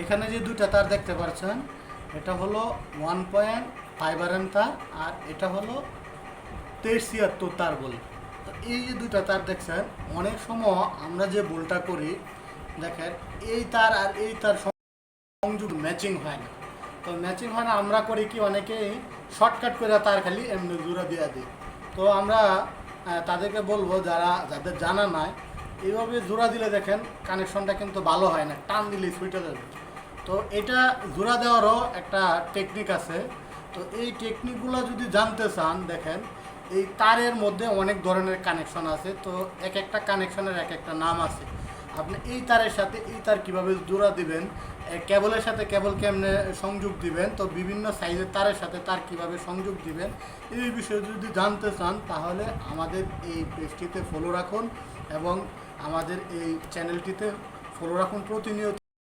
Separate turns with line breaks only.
এখানে যে দুটা তার দেখতে পাচ্ছেন এটা হলো ওয়ান পয়েন্ট ফাইবার তার আর এটা হলো তেইশ ছিয়াত্তর তার বলে। তো এই যে দুটা তার দেখছেন, অনেক সময় আমরা যে ভুলটা করি, দেখেন, এই তার আর এই তার সংযোগ ম্যাচিং হয় না। তো ম্যাচিং হয় না, আমরা করি কি অনেকেই শর্টকাট করে তার খালি এমনি জোড়া দিয়ে দিই তো আমরা তাদেরকে বলব যারা, যাদের জানা নাই, এইভাবে জোড়া দিলে দেখেন কানেকশনটা কিন্তু ভালো হয় না, টান দিলে যাবে। তো এটা জোড়া দেওয়ারও একটা টেকনিক আছে। তো এই টেকনিকগুলো যদি জানতে চান, দেখেন, এই তারের মধ্যে অনেক ধরনের কানেকশন আছে। তো এক একটা কানেকশনের এক একটা নাম আছে। আপনি এই তারের সাথে এই তার কীভাবে জোড়া দিবেন কেবলের সাথে কেবল কেমনে সংযোগ দিবেন, তো বিভিন্ন সাইজের তারের সাথে তার কীভাবে সংযোগ দিবেন, এই বিষয়ে যদি জানতে চান, তাহলে আমাদের এই পেজটিতে ফলো রাখুন এবং আমাদের এই চ্যানেলটিতে ফলো রাখুন প্রতিনিয়ত।